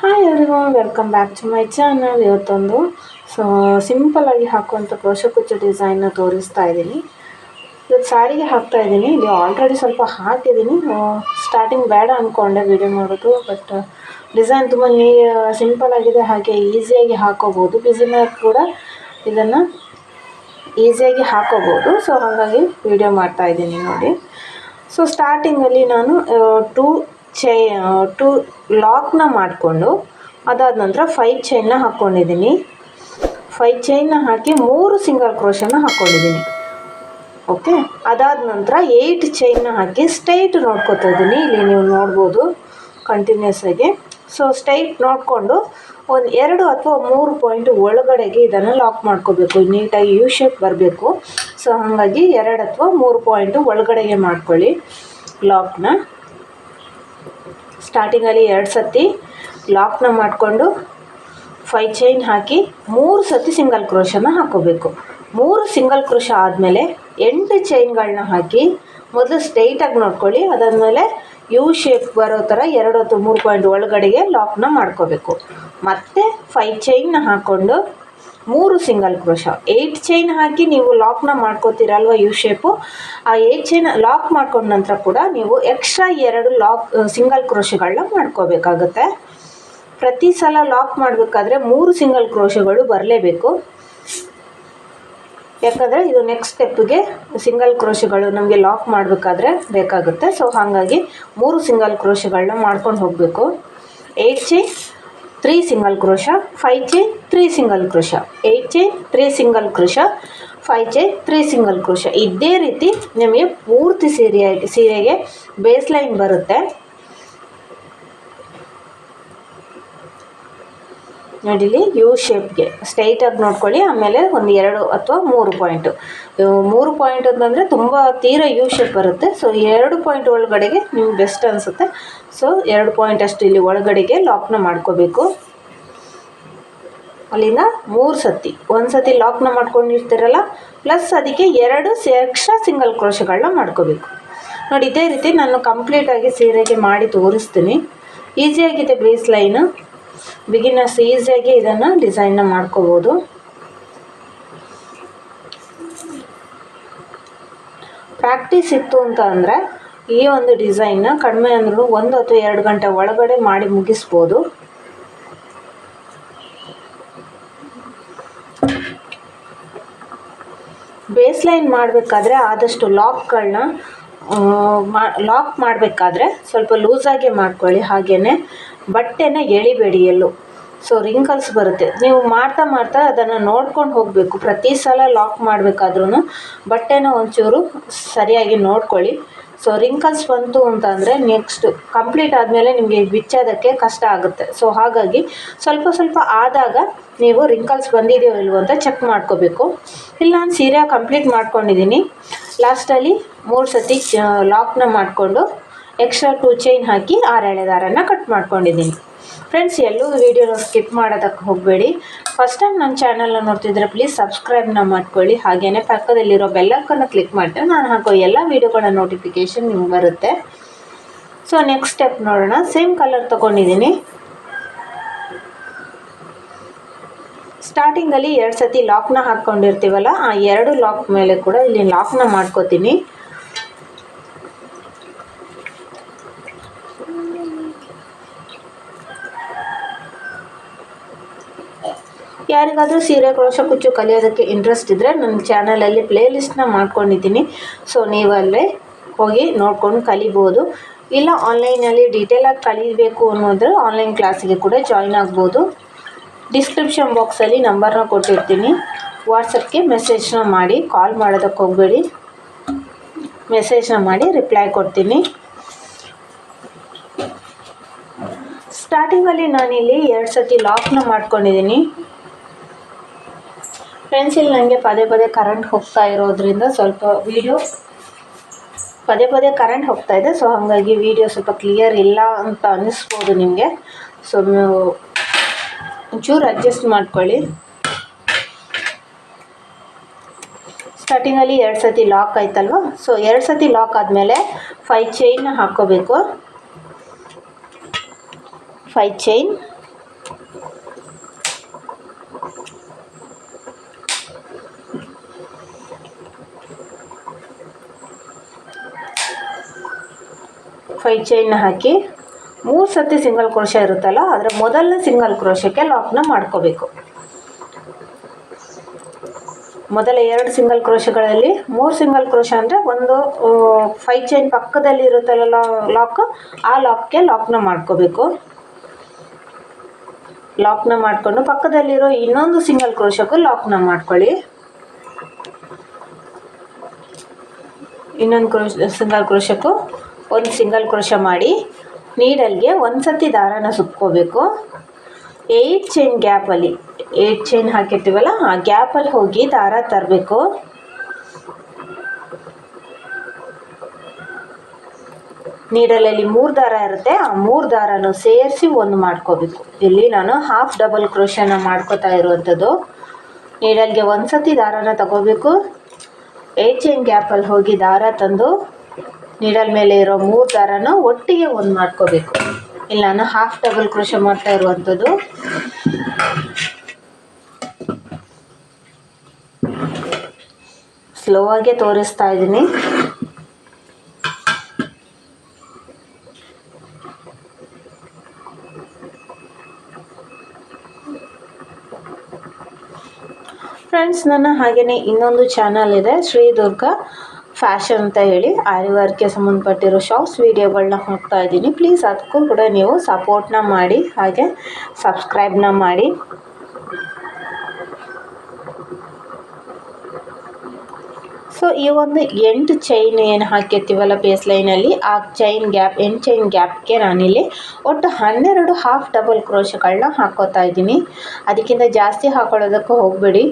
Hi ಎಲ್ರಿಗೂ welcome back to my channel ಇವತ್ತೊಂದು so ಸಿಂಪಲಾಗಿ ಹಾಕುವಂಥ ಕ್ರೋಶಕುಚ್ಚ ಡಿಸೈನ್ನ ತೋರಿಸ್ತಾ ಇದ್ದೀನಿ. ಇವತ್ತು ಸ್ಯಾರಿಗೆ ಹಾಕ್ತಾ ಇದ್ದೀನಿ. ಇದು ಆಲ್ರೆಡಿ ಸ್ವಲ್ಪ ಹಾಕಿದ್ದೀನಿ. ಸ್ಟಾರ್ಟಿಂಗ್ ಬೇಡ ಅಂದ್ಕೊಂಡೆ ವೀಡಿಯೋ ಮಾಡೋದು ಬಟ್ ಡಿಸೈನ್ ತುಂಬ ನೀ ಸಿಂಪಲ್ ಆಗಿದೆ, ಹಾಗೆ ಈಸಿಯಾಗಿ ಹಾಕೋಬೋದು. ಬಿಸಿನರ್ ಕೂಡ ಇದನ್ನು ಈಸಿಯಾಗಿ ಹಾಕೋಬೋದು. ಸೊ ಹಾಗಾಗಿ ವೀಡಿಯೋ ಮಾಡ್ತಾ ಇದ್ದೀನಿ ನೋಡಿ. ಸೊ ಸ್ಟಾರ್ಟಿಂಗಲ್ಲಿ ನಾನು ಟೂ ಚೈ ಟು ಲಾಕ್ನ ಮಾಡಿಕೊಂಡು ಅದಾದ ನಂತರ ಫೈವ್ ಚೈನ್ನ ಹಾಕ್ಕೊಂಡಿದ್ದೀನಿ ಫೈವ್ ಚೈನ್ನ ಹಾಕಿ ಮೂರು ಸಿಂಗಲ್ ಕ್ರೋಶನ ಹಾಕ್ಕೊಂಡಿದ್ದೀನಿ ಓಕೆ ಅದಾದ ನಂತರ ಏಯ್ಟ್ ಚೈನ್ನ ಹಾಕಿ ಸ್ಟೈಟ್ ನೋಡ್ಕೊತಾ ಇದ್ದೀನಿ. ಇಲ್ಲಿ ನೀವು ನೋಡ್ಬೋದು ಕಂಟಿನ್ಯೂಸ್ ಆಗಿ. ಸೊ ಸ್ಟೈಟ್ ನೋಡಿಕೊಂಡು ಒಂದು ಎರಡು ಅಥವಾ ಮೂರು ಪಾಯಿಂಟ್ ಒಳಗಡೆಗೆ ಇದನ್ನು ಲಾಕ್ ಮಾಡ್ಕೋಬೇಕು. ನೀಟಾಗಿ ಯು ಶೇಪ್ ಬರಬೇಕು. ಸೊ ಹಾಗಾಗಿ ಎರಡು ಅಥವಾ ಮೂರು ಪಾಯಿಂಟು ಒಳಗಡೆಗೆ ಮಾಡ್ಕೊಳ್ಳಿ ಲಾಕ್ನ ಸ್ಟಾರ್ಟಿಂಗಲ್ಲಿ ಎರಡು ಸತಿ ಲಾಕ್ನ ಮಾಡಿಕೊಂಡು ಫೈ ಚೈನ್ ಹಾಕಿ ಮೂರು ಸತಿ ಸಿಂಗಲ್ ಕ್ರೋಶನ ಹಾಕೋಬೇಕು. ಮೂರು ಸಿಂಗಲ್ ಕ್ರೋಶ ಆದಮೇಲೆ ಎಂಟು ಚೈನ್ಗಳನ್ನ ಹಾಕಿ ಮೊದಲು ಸ್ಟ್ರೈಟಾಗಿ ನೋಡ್ಕೊಳ್ಳಿ, ಅದಾದಮೇಲೆ ಯು ಶೇಪ್ ಬರೋ ಥರ ಎರಡು ಅಥವಾ ಮೂರು ಪಾಯಿಂಟ್ ಒಳಗಡೆಗೆ ಲಾಕ್ನ ಮಾಡ್ಕೋಬೇಕು. ಮತ್ತು ಫೈ ಚೈನ್ನ ಹಾಕ್ಕೊಂಡು ಮೂರು ಸಿಂಗಲ್ ಕ್ರೋಶ. ಏಯ್ಟ್ ಚೈನ್ ಹಾಕಿ ನೀವು ಲಾಕ್ನ ಮಾಡ್ಕೋತೀರಲ್ವ ಯು ಶೇಪು ಆ ಏಯ್ಟ್ ಚೈನ್ ಲಾಕ್ ಮಾಡ್ಕೊಂಡ ನಂತರ ಕೂಡ ನೀವು ಎಕ್ಸ್ಟ್ರಾ ಎರಡು ಲಾಕ್ ಸಿಂಗಲ್ ಕ್ರೋಶಗಳನ್ನ ಮಾಡ್ಕೋಬೇಕಾಗುತ್ತೆ. ಪ್ರತಿ ಸಲ ಲಾಕ್ ಮಾಡಬೇಕಾದ್ರೆ ಮೂರು ಸಿಂಗಲ್ ಕ್ರೋಶಗಳು ಬರಲೇಬೇಕು. ಯಾಕಂದರೆ ಇದು ನೆಕ್ಸ್ಟ್ ಸ್ಟೆಪ್ಗೆ ಸಿಂಗಲ್ ಕ್ರೋಶಗಳು ನಮಗೆ ಲಾಕ್ ಮಾಡಬೇಕಾದ್ರೆ ಬೇಕಾಗುತ್ತೆ. ಸೊ ಹಾಗಾಗಿ ಮೂರು ಸಿಂಗಲ್ ಕ್ರೋಶಗಳನ್ನ ಮಾಡ್ಕೊಂಡು ಹೋಗಬೇಕು. Eight chain three single crochet five chain three single crochet eight chain three single crochet five chain three single crochet ಇದೇ ರೀತಿ ನಿಮಗೆ ಪೂರ್ತಿ ಸೀರೆ, ಸೀರೆಗೆ ಬೇಸ್ ಲೈನ್ ಬರುತ್ತೆ. ನೋಡಿಲಿ ಯು ಶೇಪ್ಗೆ ಸ್ಟ್ರೈಟಾಗಿ ನೋಡ್ಕೊಳ್ಳಿ, ಆಮೇಲೆ ಒಂದು ಎರಡು ಅಥವಾ ಮೂರು ಪಾಯಿಂಟು ಮೂರು ಪಾಯಿಂಟ್ ಅಂತಂದರೆ ತುಂಬ ತೀರ ಯು ಶೇಪ್ ಬರುತ್ತೆ. ಸೊ ಎರಡು ಪಾಯಿಂಟ್ ಒಳಗಡೆಗೆ ನಿಮ್ಗೆ ಬೆಸ್ಟ್ ಅನಿಸುತ್ತೆ. ಸೊ ಎರಡು ಪಾಯಿಂಟ್ ಅಷ್ಟು ಇಲ್ಲಿ ಒಳಗಡೆಗೆ ಲಾಕ್ನ ಮಾಡ್ಕೋಬೇಕು. ಅಲ್ಲಿಂದ ಮೂರು ಸತಿ. ಒಂದು ಸತಿ ಲಾಕ್ನ ಮಾಡ್ಕೊಂಡಿರ್ತೀರಲ್ಲ ಪ್ಲಸ್ ಅದಕ್ಕೆ ಎರಡು ಎಕ್ಸ್ಟ್ರಾ ಸಿಂಗಲ್ ಕ್ರೋಶಗಳನ್ನ ಮಾಡ್ಕೋಬೇಕು. ನೋಡಿ, ಇದೇ ರೀತಿ ನಾನು ಕಂಪ್ಲೀಟಾಗಿ ಸೀರೆಗೆ ಮಾಡಿ ತೋರಿಸ್ತೀನಿ. ಈಸಿಯಾಗಿದೆ ಬೇಸ್ ಲೈನು ಬಿಗಿನರ್ಸ್ ಈಸಿಯಾಗಿ ಇದನ್ನು ಡಿಸೈನ್ನ ಮಾಡ್ಕೋಬೋದು. ಪ್ರಾಕ್ಟೀಸ್ ಇತ್ತು ಅಂತ ಅಂದರೆ ಈ ಒಂದು ಡಿಸೈನ್ನ ಕಡಿಮೆ ಅಂದ್ರೂ ಒಂದು ಅಥವಾ ಎರಡು ಗಂಟೆ ಒಳಗಡೆ ಮಾಡಿ ಮುಗಿಸ್ಬೋದು. ಬೇಸ್ ಲೈನ್ ಮಾಡಬೇಕಾದ್ರೆ ಆದಷ್ಟು ಲಾಕ್ಗಳನ್ನ ಮಾ ಲಾಕ್ ಮಾಡಬೇಕಾದ್ರೆ ಸ್ವಲ್ಪ ಲೂಸಾಗೆ ಮಾಡ್ಕೊಳ್ಳಿ. ಹಾಗೆಯೇ ಬಟ್ಟೆನ ಎಳಿಬೇಡಿ ಎಲ್ಲೂ. ಸೊ ರಿಂಕಲ್ಸ್ ಬರುತ್ತೆ. ನೀವು ಮಾಡ್ತಾ ಮಾಡ್ತಾ ಅದನ್ನು ನೋಡ್ಕೊಂಡು ಹೋಗಬೇಕು. ಪ್ರತಿ ಸಲ ಲಾಕ್ ಮಾಡಬೇಕಾದ್ರೂ ಬಟ್ಟೆನ ಒಂಚೂರು ಸರಿಯಾಗಿ ನೋಡ್ಕೊಳ್ಳಿ. ಸೊ ರಿಂಕಲ್ಸ್ ಬಂತು ಅಂತ ಅಂದರೆ ನೆಕ್ಸ್ಟ್ ಕಂಪ್ಲೀಟ್ ಆದಮೇಲೆ ನಿಮಗೆ ಬಿಚ್ಚೋದಕ್ಕೆ ಕಷ್ಟ ಆಗುತ್ತೆ. ಸೊ ಹಾಗಾಗಿ ಸ್ವಲ್ಪ ಸ್ವಲ್ಪ ಆದಾಗ ನೀವು ರಿಂಕಲ್ಸ್ ಬಂದಿದೆಯೋ ಇಲ್ವೋ ಅಂತ ಚೆಕ್ ಮಾಡ್ಕೋಬೇಕು. ಇಲ್ಲ ನಾನು ಸೀರೆ ಕಂಪ್ಲೀಟ್ ಮಾಡ್ಕೊಂಡಿದ್ದೀನಿ. ಲಾಸ್ಟಲ್ಲಿ ಮೂರು ಸತಿ ಲಾಕ್ನ ಮಾಡಿಕೊಂಡು ಎಕ್ಸ್ಟ್ರಾ ಟೂ ಚೈನ್ ಹಾಕಿ ಆರೆಳೆ ದಾರನ ಕಟ್ ಮಾಡ್ಕೊಂಡಿದ್ದೀನಿ. ಫ್ರೆಂಡ್ಸ್ ಎಲ್ಲೂ ವೀಡಿಯೋನ ಸ್ಕಿಪ್ ಮಾಡೋದಕ್ಕೆ ಹೋಗಬೇಡಿ. ಫಸ್ಟ್ ಟೈಮ್ ನನ್ನ ಚಾನಲ್ನ ನೋಡ್ತಿದ್ರೆ ಪ್ಲೀಸ್ ಸಬ್ಸ್ಕ್ರೈಬ್ನ ಮಾಡ್ಕೊಳ್ಳಿ. ಹಾಗೆಯೇ ಪಕ್ಕದಲ್ಲಿರೋ ಬೆಲ್ಲಕ್ಕನ್ನು ಕ್ಲಿಕ್ ಮಾಡಿದ್ರೆ ನಾನು ಹಾಕೋ ಎಲ್ಲ ವೀಡಿಯೋಗಳ ನೋಟಿಫಿಕೇಷನ್ ನಿಮ್ಗೆ ಬರುತ್ತೆ. ಸೊ ನೆಕ್ಸ್ಟ್ ಸ್ಟೆಪ್ ನೋಡೋಣ. ಸೇಮ್ ಕಲರ್ ತೊಗೊಂಡಿದ್ದೀನಿ. ಸ್ಟಾರ್ಟಿಂಗಲ್ಲಿ ಎರಡು ಸತಿ ಲಾಕ್ನ ಹಾಕ್ಕೊಂಡಿರ್ತೀವಲ್ಲ, ಆ ಎರಡು ಲಾಕ್ ಮೇಲೆ ಕೂಡ ಇಲ್ಲಿ ಲಾಕ್ನ ಮಾಡ್ಕೋತೀನಿ. ಯಾರಿಗಾದರೂ ಸೀರೆ, ಕ್ರೋಶ, ಕುಚ್ಚು ಕಲಿಯೋದಕ್ಕೆ ಇಂಟ್ರೆಸ್ಟ್ ಇದ್ದರೆ ನನ್ನ ಚಾನಲಲ್ಲಿ ಪ್ಲೇ ಲಿಸ್ಟ್ನ ಮಾಡ್ಕೊಂಡಿದ್ದೀನಿ. ಸೊ ನೀವು ಅಲ್ಲೇ ಹೋಗಿ ನೋಡ್ಕೊಂಡು ಕಲಿಬೋದು. ಇಲ್ಲ ಆನ್ಲೈನಲ್ಲಿ ಡೀಟೇಲಾಗಿ ಕಲಿಬೇಕು ಅನ್ನೋದ್ರೆ ಆನ್ಲೈನ್ ಕ್ಲಾಸಿಗೆ ಕೂಡ ಜಾಯ್ನ್ ಆಗ್ಬೋದು. ಡಿಸ್ಕ್ರಿಪ್ಷನ್ ಬಾಕ್ಸಲ್ಲಿ ನಂಬರ್ನ ಕೊಟ್ಟಿರ್ತೀನಿ. ವಾಟ್ಸಪ್ಗೆ ಮೆಸೇಜ್ನ ಮಾಡಿ ಕಾಲ್ ಮಾಡೋದಕ್ಕೆ ಹೋಗಬೇಡಿ. ಮೆಸೇಜ್ನ ಮಾಡಿ ರಿಪ್ಲೈ ಕೊಡ್ತೀನಿ. ಸ್ಟಾರ್ಟಿಂಗಲ್ಲಿ ನಾನಿಲ್ಲಿ ಎರಡು ಸತಿ ಲಾಕ್ನ ಮಾಡ್ಕೊಂಡಿದ್ದೀನಿ. ಇಲ್ಲಿ ನನಗೆ ಪದೇ ಪದೇ ಕರೆಂಟ್ ಹೋಗ್ತಾ ಇರೋದ್ರಿಂದ ಸ್ವಲ್ಪ ವೀಡಿಯೋ ಪದೇ ಪದೇ ಕರೆಂಟ್ ಹೋಗ್ತಾ ಇದೆ. ಸೊ ಹಾಗಾಗಿ ವೀಡಿಯೋ ಸ್ವಲ್ಪ ಕ್ಲಿಯರ್ ಇಲ್ಲ ಅಂತ ಅನ್ನಿಸ್ಬೋದು ನಿಮಗೆ. ಸೊ ಒಂಚೂರು ಅಡ್ಜಸ್ಟ್ ಮಾಡ್ಕೊಳ್ಳಿ. ಸ್ಟಾರ್ಟಿಂಗಲ್ಲಿ ಎರಡು ಸತಿ ಲಾಕ್ ಆಯ್ತಲ್ವ? ಸೊ ಎರಡು ಸತಿ ಲಾಕ್ ಆದಮೇಲೆ ಫೈ ಚೈನ್ನ ಹಾಕ್ಕೋಬೇಕು ಫೈ ಚೈನ್ ಫೈವ್ ಚೈನ್ ಹಾಕಿ ಮೂರು ಸತಿ ಸಿಂಗಲ್ ಕ್ರೋಶ ಇರುತ್ತಲ್ಲ, ಅದರ ಮೊದಲನೇ ಸಿಂಗಲ್ ಕ್ರೋಶಕ್ಕೆ ಲಾಕ್ನ ಮಾಡ್ಕೋಬೇಕು. ಮೊದಲ ಎರಡು ಸಿಂಗಲ್ ಕ್ರೋಶಗಳಲ್ಲಿ ಮೂರು ಸಿಂಗಲ್ ಕ್ರೋಶ ಅಂದರೆ ಒಂದು ಫೈವ್ ಚೈನ್ ಪಕ್ಕದಲ್ಲಿ ಇರುತ್ತಲ್ಲ ಲಾಕ್ ಆ ಲಾಕ್ಗೆ ಲಾಕ್ನ ಮಾಡ್ಕೋಬೇಕು. ಲಾಕ್ನ ಮಾಡಿಕೊಂಡು ಪಕ್ಕದಲ್ಲಿರೋ ಇನ್ನೊಂದು ಸಿಂಗಲ್ ಕ್ರೋಶಕ್ಕೂ ಲಾಕ್ನ ಮಾಡ್ಕೊಳ್ಳಿ. ಇನ್ನೊಂದು ಕ್ರೋಶ ಸಿಂಗಲ್ ಕ್ರೋಶಕ್ಕೂ ಒಂದು ಸಿಂಗಲ್ ಕ್ರೋಶ ಮಾಡಿ ನೀಡಲ್ಗೆ ಒಂದು ಸತಿ ದಾರಾನ ಸುತ್ಕೋಬೇಕು. ಏಯ್ಟ್ ಚೈನ್ ಗ್ಯಾಪಲ್ಲಿ ಏಯ್ಟ್ ಚೈನ್ ಹಾಕಿರ್ತೀವಲ್ಲ, ಆ ಗ್ಯಾಪಲ್ಲಿ ಹೋಗಿ ದಾರ ತರಬೇಕು. ನೀಡಲಲ್ಲಿ ಮೂರು ದಾರ ಇರುತ್ತೆ, ಆ ಮೂರು ದಾರನೂ ಸೇರಿಸಿ ಒಂದು ಮಾಡ್ಕೋಬೇಕು. ಇಲ್ಲಿ ನಾನು ಹಾಫ್ ಡಬಲ್ ಕ್ರೋಶನ ಮಾಡ್ಕೋತಾ ಇರುವಂಥದ್ದು. ನೀಡಲ್ಗೆ ಒಂದು ಸತಿ ದಾರಾನ ತಗೋಬೇಕು. ಏಯ್ಟ್ ಚೈನ್ ಗ್ಯಾಪಲ್ಲಿ ಹೋಗಿ ದಾರ ತಂದು ನೀಡಲ್ ಮೇಲೆ ಇರೋ ಮೂರು ದಾರನ ಒಟ್ಟಿಗೆ ಒಂದು ಮಾಡ್ಕೋಬೇಕು. ಇಲ್ಲ ನಾನು ಹಾಫ್ ಡಬಲ್ ಕ್ರೋಶ ಮಾಡ್ತಾ ಇರುವಂಥದ್ದು. ಸ್ಲೋ ಆಗೇ ತೋರಿಸ್ತಾ ಇದ್ದೀನಿ. ಫ್ರೆಂಡ್ಸ್ ನನ್ನ ಹಾಗೆಯೇ ಇನ್ನೊಂದು ಚಾನಲ್ ಇದೆ ಶ್ರೀ ದುರ್ಗಾ ಫ್ಯಾಷನ್ ಅಂತ ಹೇಳಿ ಆರಿ ವರ್ಕ್ಗೆ ಸಂಬಂಧಪಟ್ಟಿರೋ ಶಾರ್ಟ್ಸ್ ವೀಡಿಯೋಗಳನ್ನ ಹಾಕ್ತಾ ಇದ್ದೀನಿ. ಪ್ಲೀಸ್ ಅದಕ್ಕೂ ಕೂಡ ನೀವು ಸಪೋರ್ಟ್ನ ಮಾಡಿ, ಹಾಗೆ ಸಬ್ಸ್ಕ್ರೈಬ್ನ ಮಾಡಿ. ಸೊ ಈ ಒಂದು ಎಂಟು ಚೈನ್ ಏನು ಹಾಕಿರ್ತೀವಲ್ಲ ಬೇಸ್ ಲೈನಲ್ಲಿ ಆ ಚೈನ್ ಗ್ಯಾಪ್ ಎಂಟು ಚೈನ್ ಗ್ಯಾಪ್ಗೆ ನಾನಿಲ್ಲಿ ಒಟ್ಟು ಹನ್ನೆರಡು ಹಾಫ್ ಡಬಲ್ ಕ್ರೋಶಗಳನ್ನ ಹಾಕೋತಾ ಇದ್ದೀನಿ. ಅದಕ್ಕಿಂತ ಜಾಸ್ತಿ ಹಾಕೊಳ್ಳೋದಕ್ಕೂ ಹೋಗಬೇಡಿ.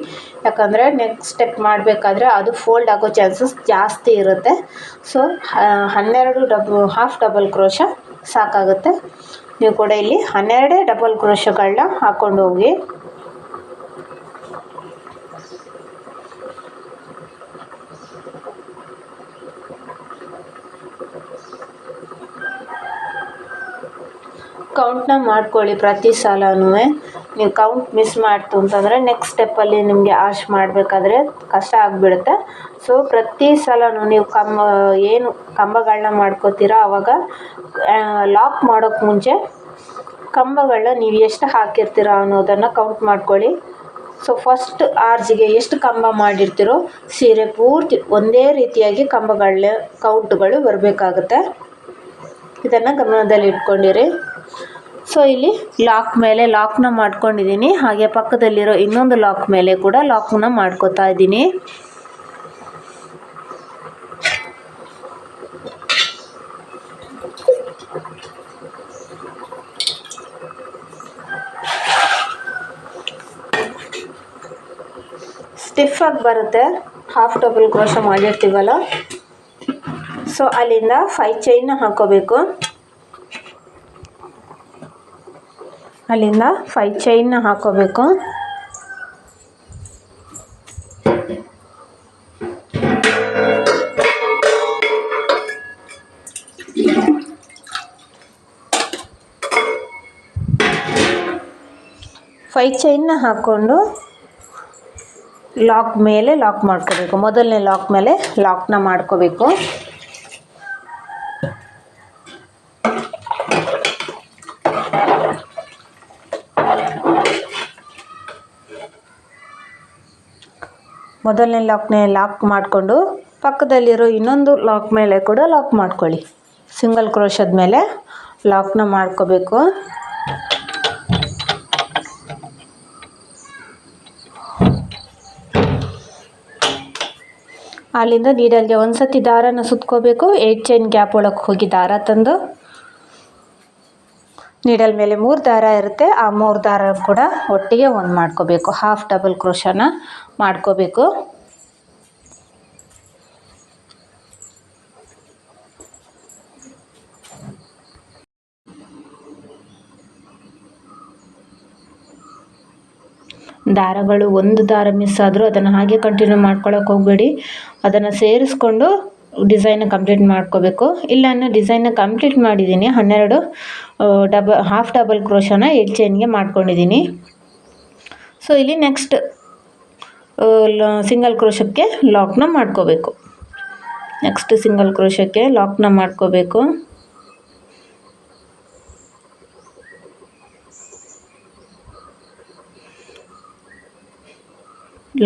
ಯಾಕಂದರೆ ನೆಕ್ಸ್ಟ್ ಸ್ಟೆಪ್ ಮಾಡಬೇಕಾದ್ರೆ ಅದು ಫೋಲ್ಡ್ ಆಗೋ ಚಾನ್ಸಸ್ ಜಾಸ್ತಿ ಇರುತ್ತೆ. ಸೊ ಹನ್ನೆರಡು ಡಬ್ ಹಾಫ್ ಡಬಲ್ ಕ್ರೋಶ ಸಾಕಾಗುತ್ತೆ. ನೀವು ಕೂಡ ಇಲ್ಲಿ ಹನ್ನೆರಡೇ ಡಬಲ್ ಕ್ರೋಶಗಳನ್ನ ಹಾಕ್ಕೊಂಡು ಹೋಗಿ ಕೌಂಟ್ನ ಮಾಡ್ಕೊಳ್ಳಿ ಪ್ರತಿ ಸಲನೂ. ನೀವು ಕೌಂಟ್ ಮಿಸ್ ಮಾಡ್ತು ಅಂತಂದರೆ ನೆಕ್ಸ್ಟ್ ಸ್ಟೆಪ್ಪಲ್ಲಿ ನಿಮಗೆ ಆಶ್ ಮಾಡಬೇಕಾದ್ರೆ ಕಷ್ಟ ಆಗಿಬಿಡುತ್ತೆ. ಸೊ ಪ್ರತಿ ಸಲನೂ ನೀವು ಕಂಬ, ಏನು ಕಂಬಗಳನ್ನ ಮಾಡ್ಕೋತೀರೋ ಆವಾಗ ಲಾಕ್ ಮಾಡೋಕ್ಕೆ ಮುಂಚೆ ಕಂಬಗಳನ್ನ ನೀವು ಎಷ್ಟು ಹಾಕಿರ್ತೀರ ಅನ್ನೋದನ್ನು ಕೌಂಟ್ ಮಾಡ್ಕೊಳ್ಳಿ. ಸೊ ಫಸ್ಟ್ ಆರ್ಜಿಗೆ ಎಷ್ಟು ಕಂಬ ಮಾಡಿರ್ತೀರೋ ಸೀರೆ ಪೂರ್ತಿ ಒಂದೇ ರೀತಿಯಾಗಿ ಕಂಬಗಳ ಕೌಂಟ್ಗಳು ಬರಬೇಕಾಗುತ್ತೆ. ಇದನ್ನು ಗಮನದಲ್ಲಿ ಇಟ್ಕೊಂಡಿರಿ ಸೊ ಇಲ್ಲಿ ಲಾಕ್ ಮೇಲೆ ಲಾಕ್ನ ಮಾಡ್ಕೊಂಡಿದ್ದೀನಿ. ಹಾಗೆ ಪಕ್ಕದಲ್ಲಿರೋ ಇನ್ನೊಂದು ಲಾಕ್ ಮೇಲೆ ಕೂಡ ಲಾಕ್ನ ಮಾಡ್ಕೊತಾ ಇದ್ದೀನಿ. ಸ್ಟಿಫಾಗಿ ಬರುತ್ತೆ. ಹಾಫ್ ಡಬಲ್ ಕ್ರೋಶ ಮಾಡಿರ್ತೀವಲ್ಲ. ಸೊ ಅಲ್ಲಿಂದ ಫೈ ಚೈನ್ನ ಹಾಕೋಬೇಕು. ಅಲ್ಲಿಂದ ಫೈ ಚೈನ್ನ ಹಾಕೋಬೇಕು. ಫೈ ಚೈನ್ನ ಹಾಕ್ಕೊಂಡು ಲಾಕ್ ಮೇಲೆ ಲಾಕ್ ಮಾಡ್ಕೋಬೇಕು. ಮೊದಲನೇ ಲಾಕ್ ಮೇಲೆ ಲಾಕ್ನ ಮಾಡ್ಕೋಬೇಕು. ಮೊದಲನೇ ಲಾಕ್ನೇ ಲಾಕ್ ಮಾಡಿಕೊಂಡು ಪಕ್ಕದಲ್ಲಿರೋ ಇನ್ನೊಂದು ಲಾಕ್ ಮೇಲೆ ಕೂಡ ಲಾಕ್ ಮಾಡ್ಕೊಳ್ಳಿ. ಸಿಂಗಲ್ ಕ್ರೋಶದ ಮೇಲೆ ಲಾಕ್ನ ಮಾಡ್ಕೋಬೇಕು. ಅಲ್ಲಿಂದ ನೀಡಲ್ಗೆ ಒಂದು ಸತಿ ದಾರನ ಸುತ್ಕೋಬೇಕು. ಏಟ್ ಚೈನ್ ಗ್ಯಾಪ್ ಒಳಗೆ ಹೋಗಿ ದಾರ ತಂದು ನೀಡಲ್ ಮೇಲೆ ಮೂರು ದಾರ ಇರುತ್ತೆ. ಆ ಮೂರು ದಾರ ಕೂಡ ಒಟ್ಟಿಗೆ ಒಂದು ಮಾಡ್ಕೋಬೇಕು. ಹಾಫ್ ಡಬಲ್ ಕ್ರೋಶನ ಮಾಡ್ಕೋಬೇಕು. ದಾರಗಳು ಒಂದು ದಾರ ಮಿಸ್ ಆದರೂ ಅದನ್ನು ಹಾಗೆ ಕಂಟಿನ್ಯೂ ಮಾಡ್ಕೊಳಕ್ಕೆ ಹೋಗಬೇಡಿ. ಅದನ್ನು ಸೇರಿಸ್ಕೊಂಡು ಡಿಸೈನ್ ಕಂಪ್ಲೀಟ್ ಮಾಡ್ಕೋಬೇಕು. ಇಲ್ಲ ನಾನು ಡಿಸೈನ್ ಕಂಪ್ಲೀಟ್ ಮಾಡಿದ್ದೀನಿ. ಹನ್ನೆರಡು ಡಬ ಹಾಫ್ ಡಬಲ್ ಕ್ರೋಶನ ಏಟ್ ಚೈನ್ಗೆ ಮಾಡ್ಕೊಂಡಿದ್ದೀನಿ. ಸೊ ಇಲ್ಲಿ ನೆಕ್ಸ್ಟ್ ಸಿಂಗಲ್ ಕ್ರೋಶಕ್ಕೆ ಲಾಕ್ನ ಮಾಡ್ಕೋಬೇಕು. ನೆಕ್ಸ್ಟ್ ಸಿಂಗಲ್ ಕ್ರೋಶಕ್ಕೆ ಲಾಕ್ನ ಮಾಡ್ಕೋಬೇಕು.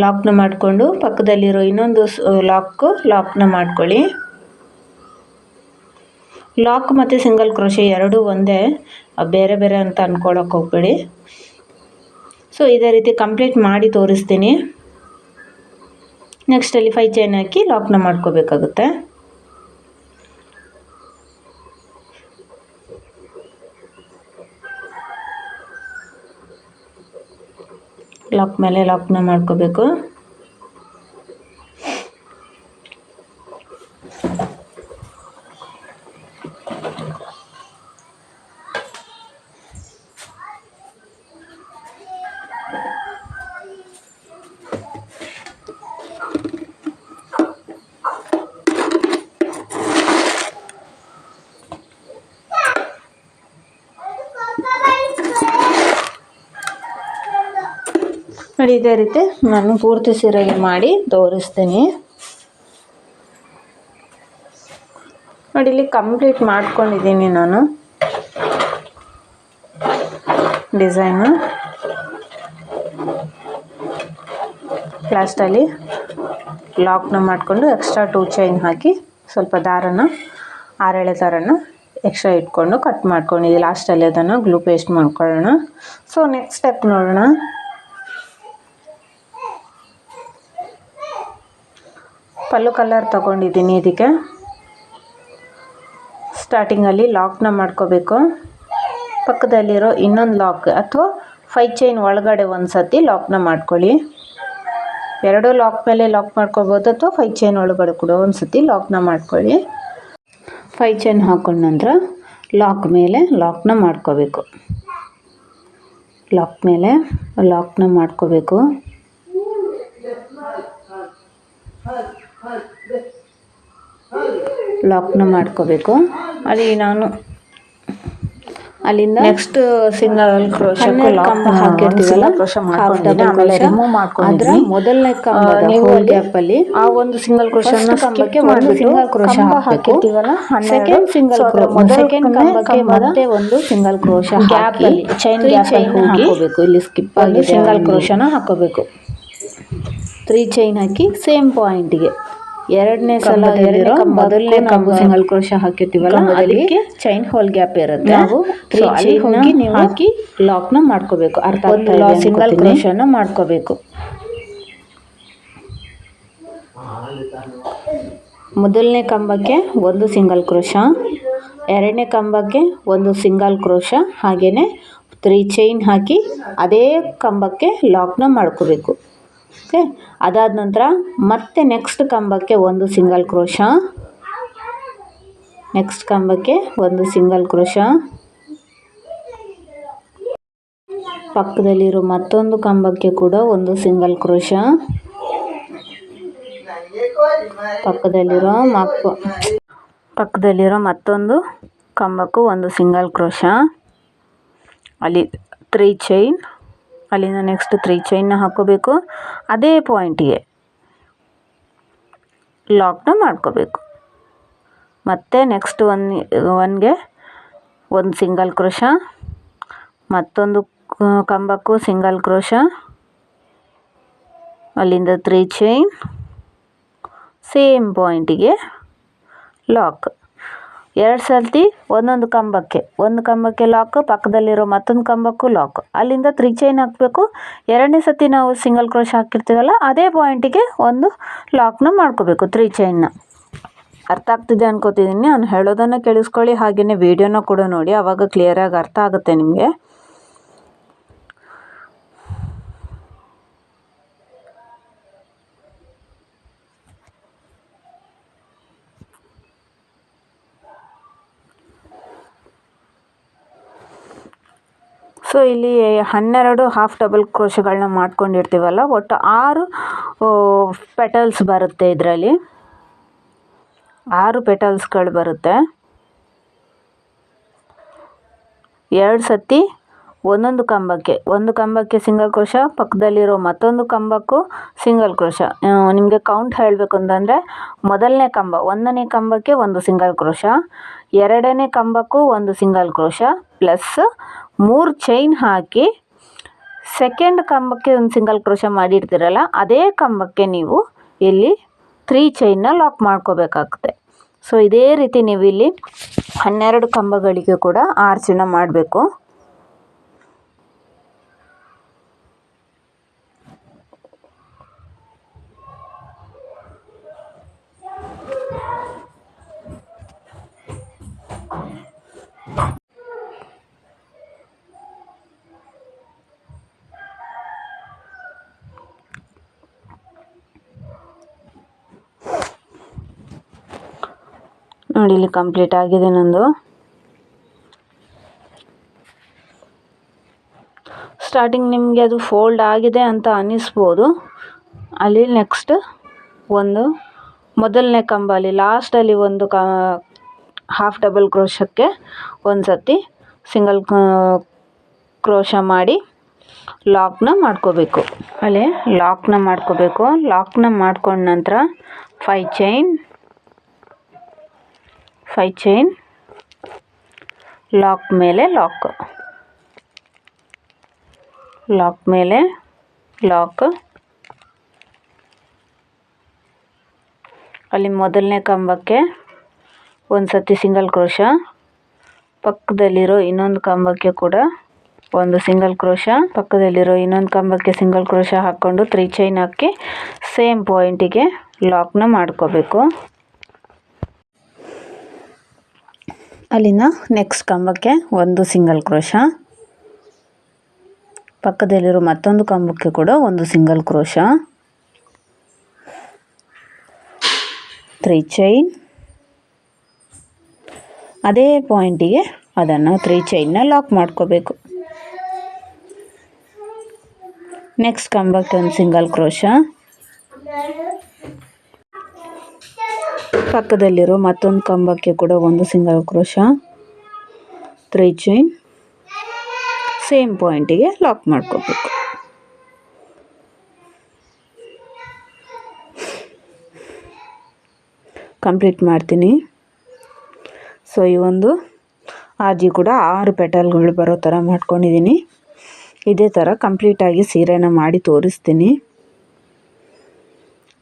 ಲಾಕ್ನ ಮಾಡಿಕೊಂಡು ಪಕ್ಕದಲ್ಲಿರೋ ಇನ್ನೊಂದು ಲಾಕ್ ಲಾಕ್ನ ಮಾಡ್ಕೊಳ್ಳಿ. ಲಾಕ್ ಮತ್ತು ಸಿಂಗಲ್ ಕ್ರೋಶೆ ಎರಡೂ ಒಂದೇ. ಬೇರೆ ಬೇರೆ ಅಂತ ಅಂದ್ಕೊಳ್ಳೋಕೆ ಹೋಗ್ಬೇಡಿ. ಸೊ ಇದೇ ರೀತಿ ಕಂಪ್ಲೀಟ್ ಮಾಡಿ ತೋರಿಸ್ತೀನಿ. ನೆಕ್ಸ್ಟಲ್ಲಿ ಫೈ ಚೈನ್ ಹಾಕಿ ಲಾಕ್ನ ಮಾಡ್ಕೋಬೇಕಾಗುತ್ತೆ. ಲಾಕ್ ಮೇಲೆ ಲಾಕ್ನ ಮಾಡ್ಕೋಬೇಕು. ನೋಡಿ ಇದೇ ರೀತಿ ನಾನು ಪೂರ್ತಿ ಸೀರೆಗೆ ಮಾಡಿ ತೋರಿಸ್ತೀನಿ. ನೋಡಿ, ಇಲ್ಲಿ ಕಂಪ್ಲೀಟ್ ಮಾಡ್ಕೊಂಡಿದ್ದೀನಿ ನಾನು ಡಿಸೈನು. ಲಾಸ್ಟಲ್ಲಿ ಲಾಕ್ನ ಮಾಡಿಕೊಂಡು ಎಕ್ಸ್ಟ್ರಾ ಟೂ ಚೈನ್ ಹಾಕಿ ಸ್ವಲ್ಪ ದಾರನ, ಆರಳೆ ದಾರನ ಎಕ್ಸ್ಟ್ರಾ ಇಟ್ಕೊಂಡು ಕಟ್ ಮಾಡ್ಕೊಂಡಿದ್ದೀನಿ ಲಾಸ್ಟಲ್ಲಿ ಅದನ್ನು ಗ್ಲೂ ಪೇಸ್ಟ್ ಮಾಡ್ಕೊಳ್ಳೋಣ. ಸೊ ನೆಕ್ಸ್ಟ್ ಸ್ಟೆಪ್ ನೋಡೋಣ. ಪಲ್ಲು ಕಲರ್ ತಗೊಂಡಿದ್ದೀನಿ ಇದಕ್ಕೆ. ಸ್ಟಾರ್ಟಿಂಗಲ್ಲಿ ಲಾಕ್ನ ಮಾಡ್ಕೋಬೇಕು. ಪಕ್ಕದಲ್ಲಿರೋ ಇನ್ನೊಂದು ಲಾಕ್ ಅಥವಾ ಫೈ ಚೈನ್ ಒಳಗಡೆ ಒಂದು ಸತಿ ಲಾಕ್ನ ಮಾಡ್ಕೊಳ್ಳಿ. ಎರಡೂ ಲಾಕ್ ಮೇಲೆ ಲಾಕ್ ಮಾಡ್ಕೋಬೋದು ಅಥವಾ ಫೈ ಚೈನ್ ಒಳಗಡೆ ಕೂಡ ಒಂದು ಸತಿ ಲಾಕ್ನ ಮಾಡ್ಕೊಳ್ಳಿ. ಫೈ ಚೈನ್ ಹಾಕೊಂಡ ನಂತರ ಲಾಕ್ ಮೇಲೆ ಲಾಕ್ನ ಮಾಡ್ಕೋಬೇಕು. ಲಾಕ್ ಮೇಲೆ ಲಾಕ್ನ ಮಾಡ್ಕೋಬೇಕು. ಲಾಕ್ನ ಮಾಡ್ಕೋಬೇಕು. ಅಲ್ಲಿ ನಾನು ಅಲ್ಲಿಂದ ನೆಕ್ಸ್ಟ್ ಸಿಂಗಲ್ ಕ್ರೋಶಕ್ಕೆ ಲಾಕ್ ಹಾಕಿರ್ತೀವಲ್ಲ ಕ್ರೋಶ ಮಾಡ್ಕೊಂಡಿದ್ದೀನಿ ಆಮೇಲೆ ರಿಮೂವ್ ಮಾಡ್ಕೊಂಡಿದ್ದೀನಿ. ಮೊದಲನೇ ಕಂಬದ ಹೋಲ್ ಗ್ಯಾಪ್ ಅಲ್ಲಿ ಆ ಒಂದು ಸಿಂಗಲ್ ಕ್ರೋಶನ ಕಂಬಕ್ಕೆ ಒಂದು ಸಿಂಗಲ್ ಕ್ರೋಶ ಹಾಕಿರ್ತೀವಲ್ಲ ಸೆಕೆಂಡ್ ಸಿಂಗಲ್ ಸೆಕೆಂಡ್ ಕಂಬಕ್ಕೆ ಮತ್ತೆ ಒಂದು ಸಿಂಗಲ್ ಕ್ರೋಶ ಗ್ಯಾಪ್ ಅಲ್ಲಿ ಚೈನ್ ಗ್ಯಾಪ್ ಅಲ್ಲಿ ಹಾಕೋಬೇಕು. ಇಲ್ಲಿ ಸ್ಕಿಪ್ ಆಗಿ ಸಿಂಗಲ್ ಕ್ರೋಶನ ಹಾಕೋಬೇಕು. ತ್ರೀ ಚೈನ್ ಹಾಕಿ ಸೇಮ್ ಪಾಯಿಂಟ್ಗೆ ಎರಡನೇ ಸಲ ಎರಡನೇ ಮೊದಲನೇ ಕಂಬು ಸಿಂಗಲ್ ಕ್ರೋಶ ಹಾಕಿರ್ತೀವಲ್ಲ ಅದಕ್ಕೆ ಚೈನ್ ಹೋಲ್ ಗ್ಯಾಪ್ ಇರುತ್ತೆ. ನಾವು ಚೈನ್ ಹೋಗಿ ನೀವು ಹಾಕಿ ಲಾಕ್ನ ಮಾಡ್ಕೋಬೇಕು. ಅರ್ಥ ಸಿಂಗಲ್ ಕ್ರೋಶನ ಮಾಡ್ಕೋಬೇಕು. ಮೊದಲನೇ ಕಂಬಕ್ಕೆ ಒಂದು ಸಿಂಗಲ್ ಕ್ರೋಶ ಎರಡನೇ ಕಂಬಕ್ಕೆ ಒಂದು ಸಿಂಗಲ್ ಕ್ರೋಶ ಹಾಗೆಯೇ ತ್ರೀ ಚೈನ್ ಹಾಕಿ ಅದೇ ಕಂಬಕ್ಕೆ ಲಾಕ್ನ ಮಾಡ್ಕೋಬೇಕು. ಓಕೆ? ಅದಾದ ನಂತರ ಮತ್ತೆ ನೆಕ್ಸ್ಟ್ ಕಂಬಕ್ಕೆ ಒಂದು ಸಿಂಗಲ್ ಕ್ರೋಶ. ನೆಕ್ಸ್ಟ್ ಕಂಬಕ್ಕೆ ಒಂದು ಸಿಂಗಲ್ ಕ್ರೋಶ. ಪಕ್ಕದಲ್ಲಿರೋ ಮತ್ತೊಂದು ಕಂಬಕ್ಕೆ ಕೂಡ ಒಂದು ಸಿಂಗಲ್ ಕ್ರೋಶ. ಪಕ್ಕದಲ್ಲಿರೋ ಮಕ್ಕ ಪಕ್ಕದಲ್ಲಿರೋ ಮತ್ತೊಂದು ಕಂಬಕ್ಕೂ ಒಂದು ಸಿಂಗಲ್ ಕ್ರೋಶ. ಅಲ್ಲಿ ತ್ರೀ ಚೈನ್ ಅಲ್ಲಿಂದ ನೆಕ್ಸ್ಟ್ ತ್ರೀ ಚೈನ್ನ ಹಾಕೋಬೇಕು. ಅದೇ ಪಾಯಿಂಟಿಗೆ ಲಾಕ್ನ ಮಾಡ್ಕೋಬೇಕು. ಮತ್ತು ನೆಕ್ಸ್ಟ್ ಒನ್ ಒನ್ಗೆ ಒಂದು ಸಿಂಗಲ್ ಕ್ರೋಶ ಮತ್ತೊಂದು ಕಂಬಕ್ಕೂ ಸಿಂಗಲ್ ಕ್ರೋಶ ಅಲ್ಲಿಂದ ತ್ರೀ ಚೈನ್ ಸೇಮ್ ಪಾಯಿಂಟಿಗೆ ಲಾಕ್ ಎರಡು ಸರ್ತಿ ಒಂದೊಂದು ಕಂಬಕ್ಕೆ. ಒಂದು ಕಂಬಕ್ಕೆ ಲಾಕ್ ಪಕ್ಕದಲ್ಲಿರೋ ಮತ್ತೊಂದು ಕಂಬಕ್ಕೂ ಲಾಕ್ ಅಲ್ಲಿಂದ ತ್ರೀ ಚೈನ್ ಹಾಕಬೇಕು. ಎರಡನೇ ಸರ್ತಿ ನಾವು ಸಿಂಗಲ್ ಕ್ರೋಶ್ ಹಾಕಿರ್ತೀವಲ್ಲ, ಅದೇ ಪಾಯಿಂಟಿಗೆ ಒಂದು ಲಾಕ್ನ ಮಾಡ್ಕೋಬೇಕು ತ್ರೀ ಚೈನ್ನ ಅರ್ಥ ಆಗ್ತಿದೆ ಅನ್ಕೋತಿದ್ದೀನಿ ನಾನು ಹೇಳೋದನ್ನು ಕೇಳಿಸ್ಕೊಳ್ಳಿ. ಹಾಗೆಯೇ ವೀಡಿಯೋನ ಕೂಡ ನೋಡಿ. ಆವಾಗ ಕ್ಲಿಯರಾಗಿ ಅರ್ಥ ಆಗುತ್ತೆ ನಿಮಗೆ. ಸೊ ಇಲ್ಲಿ ಹನ್ನೆರಡು ಹಾಫ್ ಡಬಲ್ ಕ್ರೋಶಗಳನ್ನ ಮಾಡ್ಕೊಂಡಿರ್ತೀವಲ್ಲ, ಒಟ್ಟು ಆರು ಪೆಟಲ್ಸ್ ಬರುತ್ತೆ ಇದರಲ್ಲಿ. ಆರು ಪೆಟಲ್ಸ್ಗಳು ಬರುತ್ತೆ. ಎರಡು ಸತಿ ಒಂದೊಂದು ಕಂಬಕ್ಕೆ. ಒಂದು ಕಂಬಕ್ಕೆ ಸಿಂಗಲ್ ಕ್ರೋಶ ಪಕ್ಕದಲ್ಲಿರೋ ಮತ್ತೊಂದು ಕಂಬಕ್ಕೂ ಸಿಂಗಲ್ ಕ್ರೋಶ ನಿಮಗೆ ಕೌಂಟ್ ಹೇಳಬೇಕು ಅಂತಂದರೆ, ಮೊದಲನೇ ಕಂಬ ಒಂದನೇ ಕಂಬಕ್ಕೆ ಒಂದು ಸಿಂಗಲ್ ಕ್ರೋಶ ಎರಡನೇ ಕಂಬಕ್ಕೂ ಒಂದು ಸಿಂಗಲ್ ಕ್ರೋಶ ಪ್ಲಸ್ ಮೂರು ಚೈನ್ ಹಾಕಿ ಸೆಕೆಂಡ್ ಕಂಬಕ್ಕೆ ಒಂದು ಸಿಂಗಲ್ ಕ್ರೋಶ ಮಾಡಿರ್ತೀರಲ್ಲ, ಅದೇ ಕಂಬಕ್ಕೆ ನೀವು ಇಲ್ಲಿ ತ್ರೀ ಚೈನ್ನ ಲಾಕ್ ಮಾಡ್ಕೋಬೇಕಾಗುತ್ತೆ. ಸೊ ಇದೇ ರೀತಿ ನೀವು ಇಲ್ಲಿ ಹನ್ನೆರಡು ಕಂಬಗಳಿಗೆ ಕೂಡ ಆರ್ಚನ್ನು ಮಾಡಬೇಕು. ನೋಡಿ, ಇಲ್ಲಿ ಕಂಪ್ಲೀಟ್ ಆಗಿದೆ ನಂದು. ಸ್ಟಾರ್ಟಿಂಗ್ ನಿಮಗೆ ಅದು ಫೋಲ್ಡ್ ಆಗಿದೆ ಅಂತ ಅನ್ನಿಸ್ಬೋದು. ಅಲ್ಲಿ ನೆಕ್ಸ್ಟ್ ಒಂದು, ಮೊದಲನೇ ಕಂಬ, ಅಲ್ಲಿ ಲಾಸ್ಟಲ್ಲಿ ಒಂದು ಕ ಹಾಫ್ ಡಬಲ್ ಕ್ರೋಶಕ್ಕೆ ಒಂದು ಸತಿ ಸಿಂಗಲ್ ಕ್ರೋಶ ಮಾಡಿ ಲಾಕ್ನ ಮಾಡ್ಕೋಬೇಕು. ಅಲ್ಲಿ ಲಾಕ್ನ ಮಾಡ್ಕೋಬೇಕು. ಲಾಕ್ನ ಮಾಡ್ಕೊಂಡ ನಂತರ five chain five chain lock ಮೇಲೆ ಲಾಕ್ ಲಾಕ್ ಮೇಲೆ ಲಾಕ್ ಅಲ್ಲಿ ಮೊದಲನೇ ಕಂಬಕ್ಕೆ ಒಂದು ಸತಿ ಸಿಂಗಲ್ ಕ್ರೋಶ ಪಕ್ಕದಲ್ಲಿರೋ ಇನ್ನೊಂದು ಕಂಬಕ್ಕೆ ಕೂಡ ಒಂದು ಸಿಂಗಲ್ ಕ್ರೋಶ ಪಕ್ಕದಲ್ಲಿರೋ ಇನ್ನೊಂದು ಕಂಬಕ್ಕೆ ಸಿಂಗಲ್ ಕ್ರೋಶ ಹಾಕ್ಕೊಂಡು ತ್ರೀ ಚೈನ್ ಹಾಕಿ ಸೇಮ್ ಪಾಯಿಂಟಿಗೆ ಲಾಕ್ನ ಮಾಡ್ಕೋಬೇಕು. ಅಲ್ಲಿನ ನೆಕ್ಸ್ಟ್ ಕಂಬಕ್ಕೆ ಒಂದು ಸಿಂಗಲ್ ಕ್ರೋಶ ಪಕ್ಕದಲ್ಲಿರೋ ಮತ್ತೊಂದು ಕಂಬಕ್ಕೆ ಕೂಡ ಒಂದು ಸಿಂಗಲ್ ಕ್ರೋಶ ತ್ರೀ ಚೈನ್ ಅದೇ ಪಾಯಿಂಟಿಗೆ ಅದನ್ನು ತ್ರೀ ಚೈನ್ನ ಲಾಕ್ ಮಾಡ್ಕೋಬೇಕು. ನೆಕ್ಸ್ಟ್ ಕಂಬಕ್ಕೆ ಒಂದು ಸಿಂಗಲ್ ಕ್ರೋಶ ಪಕ್ಕದಲ್ಲಿರೋ ಮತ್ತೊಂದು ಕಂಬಕ್ಕೆ ಕೂಡ ಒಂದು single crochet, three chain, same ಪಾಯಿಂಟಿಗೆ ಲಾಕ್ ಮಾಡ್ಕೋಬೇಕು. ಕಂಪ್ಲೀಟ್ ಮಾಡ್ತೀನಿ. ಸೊ, ಈ ಒಂದು ಆಜಿ ಕೂಡ ಆರು ಪೆಟಲ್ಗಳು ಬರೋ ಥರ ಮಾಡ್ಕೊಂಡಿದ್ದೀನಿ. ಇದೇ ಥರ ಕಂಪ್ಲೀಟಾಗಿ ಸೀರೆನ ಮಾಡಿ ತೋರಿಸ್ತೀನಿ.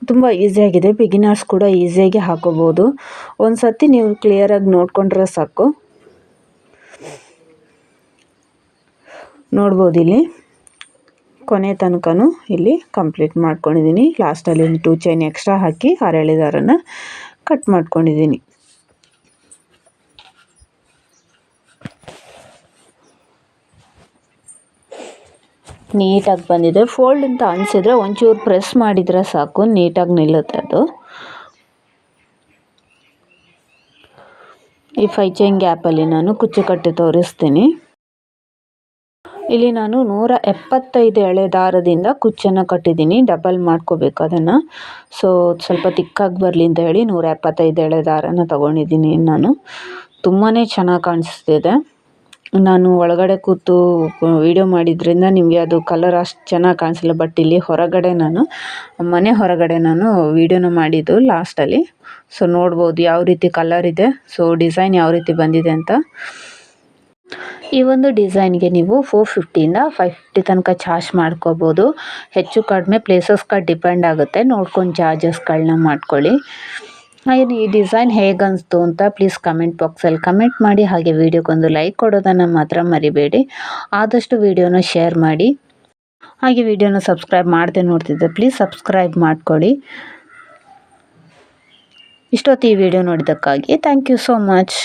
ತುಂಬ ಈಸಿಯಾಗಿದೆ ಬಿಗಿನರ್ಸ್ ಕೂಡ ಈಸಿಯಾಗಿ ಹಾಕೋಬೋದು. ಒಂದು ಸರ್ತಿ ನೀವು ಕ್ಲಿಯರಾಗಿ ನೋಡಿಕೊಂಡ್ರೆ ಸಾಕು. ನೋಡ್ಬೋದು ಇಲ್ಲಿ. ಕೊನೆ ತನಕನೂ ಇಲ್ಲಿ ಕಂಪ್ಲೀಟ್ ಮಾಡ್ಕೊಂಡಿದ್ದೀನಿ. ಲಾಸ್ಟಲ್ಲಿ ಒಂದು ಟೂ ಚೈನ್ ಎಕ್ಸ್ಟ್ರಾ ಹಾಕಿ ಹರಳಿ ಕಟ್ ಮಾಡ್ಕೊಂಡಿದ್ದೀನಿ. ನೀಟಾಗಿ ಬಂದಿದೆ. ಫೋಲ್ಡ್ ಅಂತ ಅನಿಸಿದ್ರೆ ಒಂಚೂರು ಪ್ರೆಸ್ ಮಾಡಿದರೆ ಸಾಕು. ನೀಟಾಗಿ ನಿಲ್ಲುತ್ತೆ ಅದು. ಈ ಫೈ ಚೈನ್ ಗ್ಯಾಪಲ್ಲಿ ನಾನು ಕುಚ್ಚು ಕಟ್ಟಿ ತೋರಿಸ್ತೀನಿ. ಇಲ್ಲಿ ನಾನು ನೂರ ಎಪ್ಪತ್ತೈದು ಎಳೆ ದಾರದಿಂದ ಕುಚ್ಚನ್ನು ಕಟ್ಟಿದ್ದೀನಿ. ಡಬಲ್ ಮಾಡ್ಕೋಬೇಕು ಅದನ್ನು. ಸೊ ಸ್ವಲ್ಪ ತಿಕ್ಕಾಗಿ ಬರಲಿ ಅಂತ ಹೇಳಿ ನೂರ ಎಪ್ಪತ್ತೈದು ಎಳೆ ದಾರನ ತೊಗೊಂಡಿದ್ದೀನಿ ನಾನು. ತುಂಬಾ ಚೆನ್ನಾಗಿ ಕಾಣಿಸ್ತಿದೆ. ನಾನು ಒಳಗಡೆ ಕೂತು ವೀಡಿಯೋ ಮಾಡಿದ್ರಿಂದ ನಿಮಗೆ ಅದು ಕಲರ್ ಅಷ್ಟು ಚೆನ್ನಾಗಿ ಕಾಣಿಸಿಲ್ಲ ಬಟ್ ಇಲ್ಲಿ ಹೊರಗಡೆ ನಾನು, ಮನೆ ಹೊರಗಡೆ ನಾನು ವೀಡಿಯೋನ ಮಾಡಿದ್ದು ಲಾಸ್ಟಲ್ಲಿ ಸೊ ನೋಡ್ಬೋದು ಯಾವ ರೀತಿ ಕಲರ್ ಇದೆ ಸೊ ಡಿಸೈನ್ ಯಾವ ರೀತಿ ಬಂದಿದೆ ಅಂತ. ಈ ಒಂದು ಡಿಸೈನ್ಗೆ ನೀವು ಫೋರ್ ಫಿಫ್ಟಿಯಿಂದ ಫೈವ್ ಫಿಫ್ಟಿ ತನಕ ಚಾರ್ಜ್ ಮಾಡ್ಕೋಬೋದು. ಹೆಚ್ಚು ಕಡಿಮೆ ಪ್ಲೇಸಸ್ಗಳು ಡಿಪೆಂಡ್ ಆಗುತ್ತೆ, ನೋಡ್ಕೊಂಡು ಚಾರ್ಜಸ್ಗಳನ್ನ ಮಾಡ್ಕೊಳ್ಳಿ. ಹಾಗೆ ಈ ಡಿಸೈನ್ ಹೇಗೆ ಅನಿಸ್ತು ಅಂತ ಪ್ಲೀಸ್ ಕಮೆಂಟ್ ಬಾಕ್ಸಲ್ಲಿ ಕಮೆಂಟ್ ಮಾಡಿ, ಹಾಗೆ ವಿಡಿಯೋಗೊಂದು ಲೈಕ್ ಕೊಡೋದನ್ನು ಮಾತ್ರ ಮರಿಬೇಡಿ. ಆದಷ್ಟು ವಿಡಿಯೋನ ಶೇರ್ ಮಾಡಿ. ಹಾಗೆ ವಿಡಿಯೋನ ಸಬ್ಸ್ಕ್ರೈಬ್ ಮಾಡದೆ ನೋಡ್ತಿದ್ದೆ ಪ್ಲೀಸ್ ಸಬ್ಸ್ಕ್ರೈಬ್ ಮಾಡ್ಕೊಳ್ಳಿ ಇಷ್ಟೊತ್ತು ಈ ವಿಡಿಯೋ ನೋಡಿದ್ದಕ್ಕಾಗಿ ಥ್ಯಾಂಕ್ ಯು ಸೋ ಮಚ್